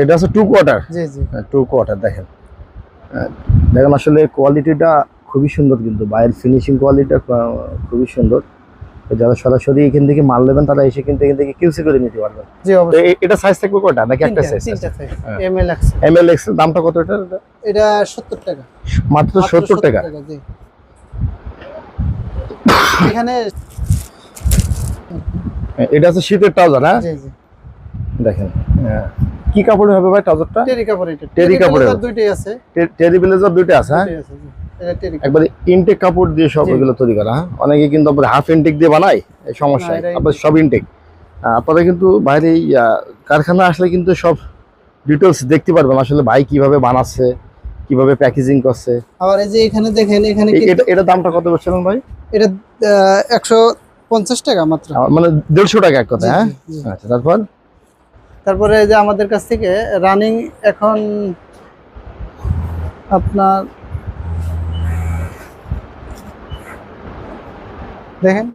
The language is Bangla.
এটা আছে টু কোয়ার্টার জি জি। টু কোয়ার্টার দেখেন। আহ, দেখেন আসলে কোয়ালিটিটা খুবই সুন্দর কিন্তু। বাইরের ফিনিশিং কোয়ালিটিটা খুবই সুন্দর। যারা সরাসরি এখান থেকে মাল নেবেন তারা এসে কিন্তু এখান থেকে কিউসি করে নিতে পারবেন। জি অবশ্যই। এটা সাইজ থাকবে কয়টা? নাকি একটা সাইজ তিনটা সাইজ হ্যাঁ। এম এল এক্স দামটা কত এটা? এটা সত্তর টাকা। মাত্র মাত্র সত্তর টাকা? জি। এখানে এটা আছে শীতের ট্রাউজার হ্যাঁ? জি জি। দেখেন হ্যাঁ। কি কাপড়ে হবে ভাই ট্রাউজারটা? টেরি কাপড় এটা। টেরি কাপড় দুইটাই আছে। টেরি ব্লেজার দুইটা আছে হ্যাঁ? একবারে ইনটেক কাপড় দিয়ে সব এগুলো তৈরি করা হ্যাঁ? অনেকে কিন্তু হাফ ইনটেক দিয়ে বানায় এই সমস্যা সব ইনটেক আপনারা কিন্তু বাইরে কারখানা আসলে কিন্তু সব ডিটেলস দেখতে পারবেন আসলে ভাই কীভাবে বানাচ্ছে কীভাবে প্যাকেজিং করছে। আবার এই যে এখানে দেখেন এখানে এটা এটা দামটা কত বলছিলেন ভাই? এটা একশো পঞ্চাশ টাকা মাত্র। মানে দেড়শো টাকা এক কথা হ্যাঁ। আচ্ছা তারপর? তারপরে যে আমাদের কাছ থেকে রানিং এখন আপনার দেখেন।